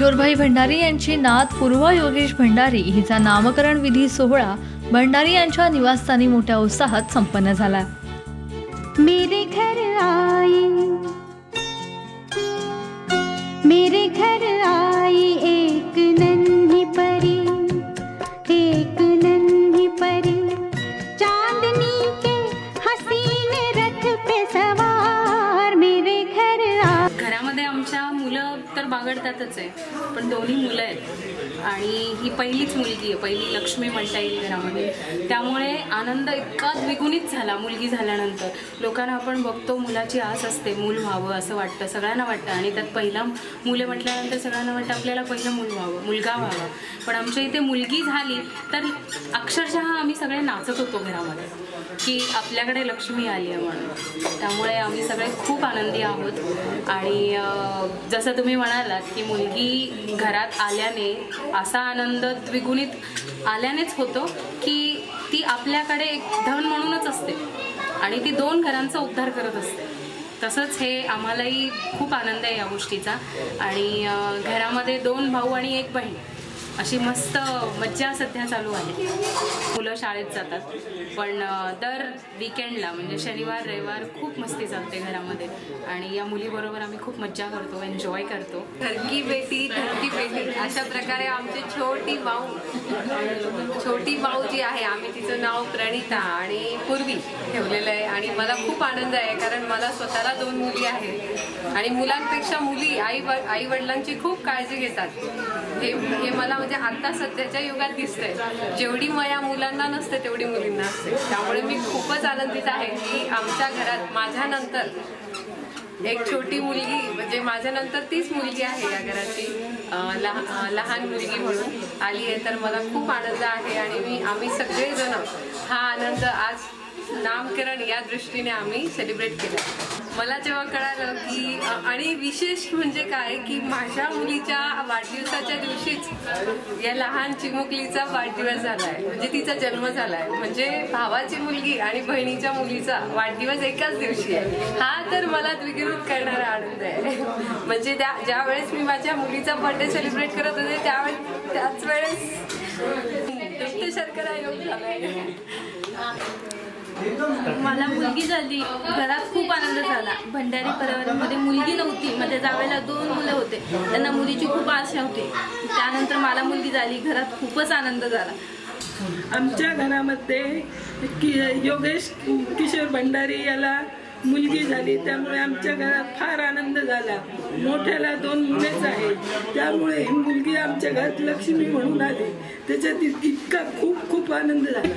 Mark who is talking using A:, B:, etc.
A: किशोरभाई भंडारी यांची नात पूर्वा योगेश भंडारी हिचा नामकरण विधी सोहळा भंडारी यांच्या निवासस्थानी मोठ्या उत्साहात संपन्न झाला.
B: मेरे घर आई
C: बागडतातच आहे. पण दोन्ही मुलं आहेत. आणि ही पहिलीच मुलगी आहे. पहिली लक्ष्मी म्हणता येईल घरामध्ये. त्यामुळे आनंद इतका द्विगुणित झाला मुलगी झाल्यानंतर. लोकांना आपण बघतो मुलाची आस असते मूल व्हावं असं वाटतं सगळ्यांना वाटतं. आणि त्यात पहिला मुलं म्हटल्यानंतर सगळ्यांना वाटतं आपल्याला पहिलं मूल व्हावं मुलगा व्हावा. पण आमच्या इथे मुलगी झाली तर अक्षरशः आम्ही सगळे नाचत होतो घरामध्ये की आपल्याकडे लक्ष्मी आली आहे म्हणून. त्यामुळे आम्ही सगळे खूप आनंदी आहोत. आणि जसं तुम्ही म्हणाल म्हणालात की मुलगी घरात आल्याने असा आनंद द्विगुणित आल्यानेच होतो की ती आपल्याकडे एक धन म्हणूनच असते आणि ती दोन घरांचा उद्धार करत असते. तसंच हे आम्हालाही खूप आनंद आहे या गोष्टीचा. आणि घरामध्ये दोन भाऊ आणि एक बहीण. अशी मस्त मज्जा सध्या चालू आहे. मुलं शाळेत जातात. पण दर विकेंडला म्हणजे शनिवार रविवार खूप मस्ती चालते घरामध्ये. आणि या मुलीबरोबर आम्ही खूप मज्जा करतो एन्जॉय करतो.
D: घरकी बेटी बेटी अशा प्रकारे आमची छोटी भाऊ छोटी भाऊ जी आहे आम्ही तिचं नाव प्रणिता आणि पूर्वी ठेवलेलं आहे. आणि मला खूप आनंद आहे कारण मला स्वतःला दोन मुली आहेत. आणि मुलांपेक्षा मुली आई आई वडिलांची खूप काळजी घेतात. हे हे मला म्हणजे आत्ता सध्याच्या युगात दिसतंय. जेवढी मया मुलांना नसते तेवढी मुलींना असते. त्यामुळे मी खूपच आनंदित आहे की आमच्या घरात माझ्यानंतर एक छोटी मुलगी म्हणजे माझ्यानंतर तीच मुलगी आहे या घराची. लहा- लहान मुलगी म्हणून आली आहे. तर मला खूप आनंद आहे आणि मी आम्ही सगळेजण हा आनंद आज नामकरण या दृष्टीने आम्ही सेलिब्रेट केलं मला जेव्हा कळालं की आणि विशेष म्हणजे काय की माझ्या मुलीच्या वाढदिवसाच्या दिवशीच या लहान चिमुकलीचा वाढदिवस झाला आहे म्हणजे तिचा जन्म झाला आहे म्हणजे भावाची मुलगी आणि बहिणीच्या मुलीचा वाढदिवस एकाच दिवशी आहे. हा तर मला द्विगिरूप करणारा आनंद आहे. म्हणजे त्या ज्यावेळेस मी माझ्या मुलीचा बर्थडे सेलिब्रेट करत होते त्यावेळेस त्याच वेळेस शर्करा योग झालाय
E: मला मुलगी झाली. घरात खूप आनंद झाला. भंडारी परिवारामध्ये मुलगी नव्हती. म्हणजे जावेला दोन मुलं होते. त्यांना मुलीची खूप आशा होती. त्यानंतर मला मुलगी झाली. घरात खूपच आनंद झाला.
F: आमच्या घरामध्ये कि योगेश किशोर भंडारी याला मुलगी झाली त्यामुळे आमच्या घरात फार आनंद झाला. मोठ्याला दोन मुलेच आहेत. त्यामुळे ही मुलगी आमच्या घरात लक्ष्मी म्हणून आली. त्याच्यात इतका खूप खूप आनंद झाला.